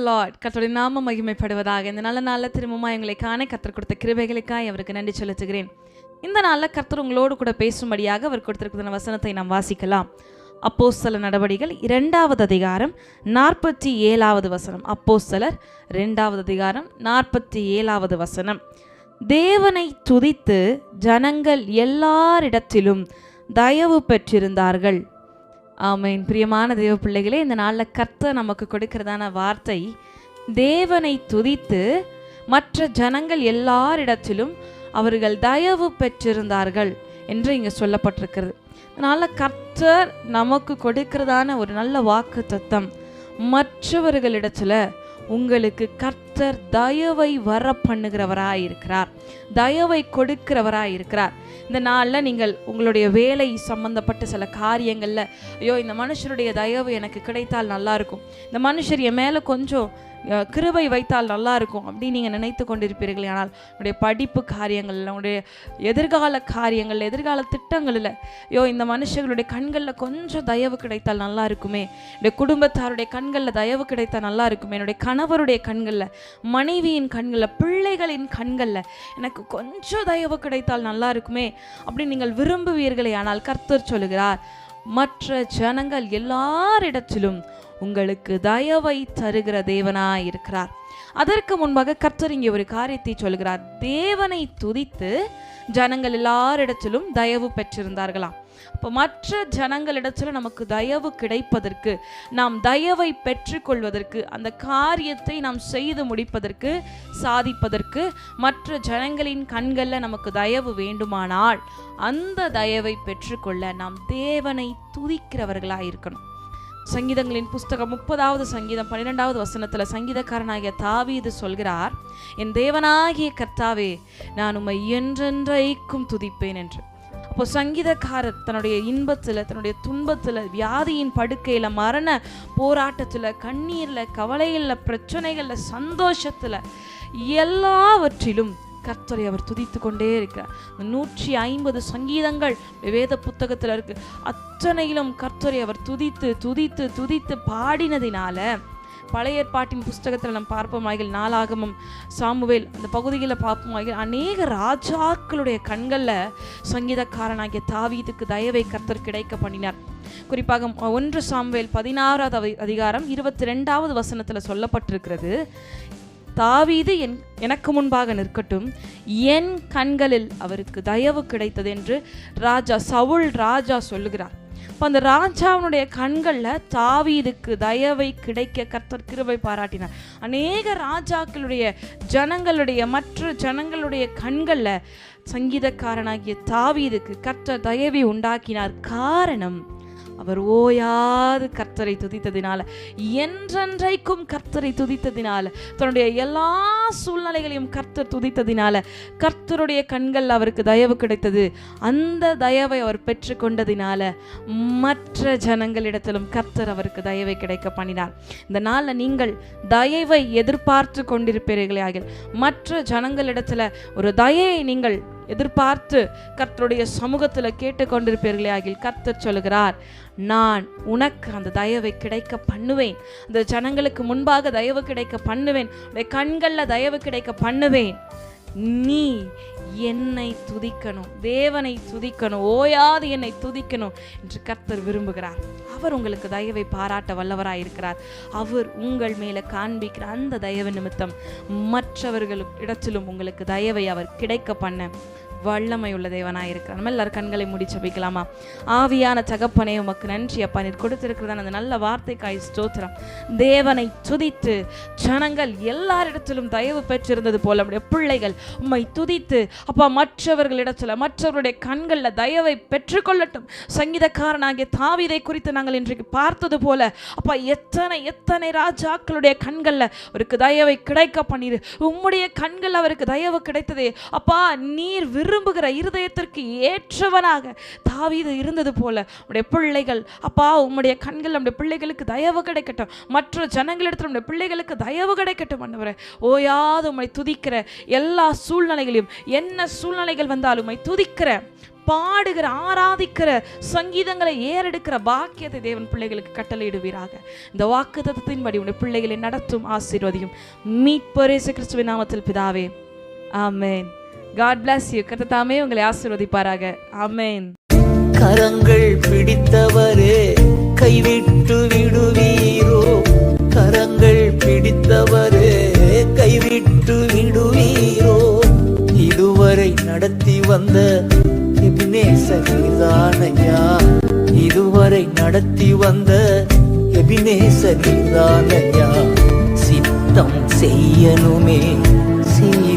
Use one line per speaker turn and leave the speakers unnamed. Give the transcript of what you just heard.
Price Lord கத்தோடைய நாம மகிமைப்படுவதாக. இந்த நல்ல நாளில் திரும்பமாக எங்களை காண கத்தர் கொடுத்த கிருபைகளுக்காக அவருக்கு நன்றி செலுத்துகிறேன். இந்த நாளில் கர்த்தர் உங்களோடு கூட பேசும்படியாக அவர் கொடுத்திருக்கிற வசனத்தை நாம் வாசிக்கலாம். அப்போஸ்தல நடவடிகள் இரண்டாவது அதிகாரம் நாற்பத்தி ஏழாவது வசனம். அப்போஸ்தலர் ரெண்டாவது அதிகாரம் நாற்பத்தி ஏழாவது வசனம். தேவனை துதித்து ஜனங்கள் எல்லாரிடத்திலும் தயவு பெற்றிருந்தார்கள். ஆமீன். பிரியமான தேவ பிள்ளைகளே இந்த நாளில் கர்த்தர் நமக்கு கொடுக்கிறதான வார்த்தை தேவனை துதித்து மற்ற ஜனங்கள் எல்லாரிடத்திலும் அவர்கள் தயவு பெற்றிருந்தார்கள் என்று இங்கே சொல்லப்பட்டிருக்கிறது. அதனால் கர்த்தர் நமக்கு கொடுக்கிறதான ஒரு நல்ல வாக்கு தத்தம் மற்றவர்களிடத்தில் உங்களுக்கு கர்த்தர் தயவை வர பண்ணுகிறவராக இருக்கிறார் தயவை கொடுக்கிறவராக இருக்கிறார் இந்த நாளில் நீங்கள் உங்களுடைய வேலை சம்பந்தப்பட்ட சில காரியங்களில் ஐயோ இந்த மனுஷருடைய தயவு எனக்கு கிடைத்தால் நல்லா இருக்கும் இந்த மனுஷர் என் மேலே கொஞ்சம் கிருவை கிருபை வைத்தால் நல்லா இருக்கும் அப்படின்னு நீங்கள் நினைத்து கொண்டிருப்பீர்கள் ஆனால் உங்களுடைய படிப்பு காரியங்களில் உங்களுடைய எதிர்கால காரியங்கள் எதிர்கால திட்டங்களில் ஐயோ இந்த மனுஷங்களுடைய கண்களில் கொஞ்சம் தயவு கிடைத்தால் நல்லா இருக்குமே என்னுடைய குடும்பத்தாருடைய கண்களில் தயவு கிடைத்தால் நல்லா இருக்குமே என்னுடைய கணவருடைய கண்களில் மனைவியின் கண்களில் பிள்ளைகளின் கண்களில் எனக்கு கொஞ்சம் தயவு கிடைத்தால் நல்லா இருக்குமே அப்படின்னு நீங்கள் விரும்புவீர்களே ஆனால் கர்த்தர் சொல்லுகிறார் மற்ற ஜனங்கள் எல்லாரிடத்திலும் உங்களுக்கு தயவை தருகிற தேவனாய் இருக்கிறார். அதற்கு முன்பாக கர்த்தர் இங்கே ஒரு காரியத்தை சொல்கிறார் தேவனை துதித்து ஜனங்கள் எல்லாரிடத்திலும் தயவு பெற்றிருந்தார்களாம். அப்போ மற்ற ஜனங்களிடத்தில் நமக்கு தயவு கிடைப்பதற்கு நாம் தயவை பெற்றுக்கொள்வதற்கு அந்த காரியத்தை நாம் செய்து முடிப்பதற்கு சாதிப்பதற்கு மற்ற ஜனங்களின் கண்களில் நமக்கு தயவு வேண்டுமானால் அந்த தயவை பெற்றுக்கொள்ள நாம் தேவனை துதிக்கிறவர்களாக இருக்கணும். சங்கீதங்களின் புஸ்தகம் முப்பதாவது சங்கீதம் பன்னிரெண்டாவது வசனத்தில் சங்கீதக்காரனாகிய இது சொல்கிறார் என் தேவனாகிய கர்த்தாவே நான் உம்மை என்றென்றைக்கும் துதிப்பேன் என்று. அப்போ சங்கீதக்காரர் தன்னுடைய இன்பத்தில் தன்னுடைய துன்பத்தில் வியாதியின் படுக்கையில் மரண போராட்டத்தில் கண்ணீரில் கவலையில் பிரச்சனைகளில் சந்தோஷத்தில் எல்லாவற்றிலும் கர்த்தரை அவர் துதித்து கொண்டே இருக்கிறார் நூற்றி ஐம்பது சங்கீதங்கள் வேத புத்தகத்தில் இருக்கு. அத்தனையிலும் கர்த்தரை அவர் துதித்து துதித்து துதித்து பாடினதினால பழைய ஏற்பாட்டின் புஸ்தகத்தில் நாம் ஆகிய நாளாகமும் சாமுவேல் அந்த பகுதியில் பார்ப்போம் ஆகிய அநேக ராஜாக்களுடைய கண்களில் சங்கீதக்காரனாகிய தாவீதுக்கு தயவை கர்த்தர் கிடைக்க பண்ணினார். குறிப்பாக ஒன்று சாமுவேல் பதினாறாவது அதிகாரம் இருபத்தி ரெண்டாவது வசனத்தில் சொல்லப்பட்டிருக்கிறது. தாவீது என் எனக்கு முன்பாக நிற்கட்டும் என் கண்களில் அவருக்கு தயவு கிடைத்தது என்று ராஜா சவுல் ராஜா சொல்லுகிறார். இப்போ அந்த ராஜாவினுடைய கண்களில் தாவீதுக்கு தயவை கிடைக்க கர்த்தர் கிருபை பாராட்டினார். அநேக ராஜாக்களுடைய ஜனங்களுடைய மற்ற ஜனங்களுடைய கண்களில் சங்கீதக்காரனாகிய தாவீதுக்கு கர்த்தர் தயவை உண்டாக்கினார். காரணம் அவர் ஓயாது கர்த்தரை துதித்ததினால என்றென்றைக்கும் கர்த்தரை துதித்ததினால தன்னுடைய எல்லா சூழ்நிலைகளையும் கர்த்தர் துதித்ததினால கர்த்தருடைய கண்கள் அவருக்கு தயவு கிடைத்தது. அந்த தயவை அவர் பெற்றுக்கொண்டதினால மற்ற ஜனங்களிடத்திலும் கர்த்தர் அவருக்கு தயவை கிடைக்க பண்ணினார். இந்த நாளில் நீங்கள் தயவை எதிர்பார்த்து கொண்டிருப்பீர்களே ஆகிய மற்ற ஜனங்களிடத்தில் ஒரு தயையை நீங்கள் எதிர்பார்த்து கர்த்தருடைய சமூகத்தில் கேட்டுக்கொண்டிருப்பீர்களே ஆகில் கர்த்தர் சொல்லுகிறார் நான் உனக்கு அந்த தயவை கிடைக்க பண்ணுவேன். அந்த ஜனங்களுக்கு முன்பாக தயவு கிடைக்க பண்ணுவேன். கண்களில் தயவு கிடைக்க பண்ணுவேன். நீ என்னை துதிக்கணும் தேவனை துதிக்கணும் ஓயாது என்னை துதிக்கணும் என்று கர்த்தர் விரும்புகிறார். அவர் உங்களுக்கு தயவை பாராட்ட வல்லவராக இருக்கிறார். அவர் உங்கள் மேலே காண்பிக்கிற அந்த தயவு நிமித்தம் மற்றவர்களும் இடத்திலும் உங்களுக்கு தயவை அவர் கிடைக்க பண்ண வல்லமை உள்ள தேவனாக இருக்கிறார் நம்ம எல்லாரும் கண்களை மூடி வைக்கலாமா? ஆவியான தகப்பனே உமக்கு நன்றி அப்பா. நீர் கொடுத்திருக்கிறதான அந்த நல்ல வார்த்தைக்காய் ஸ்தோத்திரம். தேவனை துதித்து ஜனங்கள் எல்லாரிடத்திலும் தயவு பெற்றிருந்தது போல நம்முடைய பிள்ளைகள் உம்மை துதித்து அப்பா மற்றவர்களிடத்தில் மற்றவருடைய கண்களில் தயவை பெற்றுக்கொள்ளட்டும். சங்கீதக்காரனாகிய தாவிதை குறித்து நாங்கள் இன்றைக்கு பார்த்தது போல அப்பா எத்தனை எத்தனை ராஜாக்களுடைய கண்களில் அவருக்கு தயவை கிடைக்க பண்ணிரு உம்முடைய கண்கள் அவருக்கு தயவு கிடைத்ததே. அப்பா நீர் விரு விரும்புகிற இருதயத்திற்கு ஏற்றவனாக தாவீது இருந்தது போல. உடைய பிள்ளைகள் அப்பா உம்முடைய கண்கள் நம்முடைய பிள்ளைகளுக்கு தயவு கிடைக்கட்டும். மற்ற ஜனங்களிடத்தில் நம்முடைய பிள்ளைகளுக்கு தயவு கிடைக்கட்டும் ஆண்டவரே ஓயாது உம்மை துதிக்கிற எல்லா சூழ்நிலைகளையும் என்ன சூழ்நிலைகள் வந்தாலும் உம்மை துதிக்கிற பாடுகிற ஆராதிக்கிற சங்கீதங்களை ஏறெடுக்கிற பாக்கியத்தை தேவன் பிள்ளைகளுக்கு கட்டளையிடுவீராக. இந்த வாக்கு தத்துவத்தின்படி உடைய பிள்ளைகளை நடத்தும் ஆசீர்வதியும். மீட்பரேசு கிறிஸ்துவின் நாமத்தில் பிதாவே. ஆமேன். காட் பிளஸ் யூ கர்த்தர் தாமே உங்களை ஆசிர்வதிப்பாராக. ஆமென்
கரங்கள் பிடித்தவரே கைவிட்டு விடுவீரோ. கரங்கள் பிடித்தவரே கைவிட்டு விடுவீரோ. இதுவரை நடத்தி வந்த எபினேசரிதானையா இதுவரை நடத்தி வந்த எபினேசரிதானையா சித்தம் செய்யணுமே செய்ய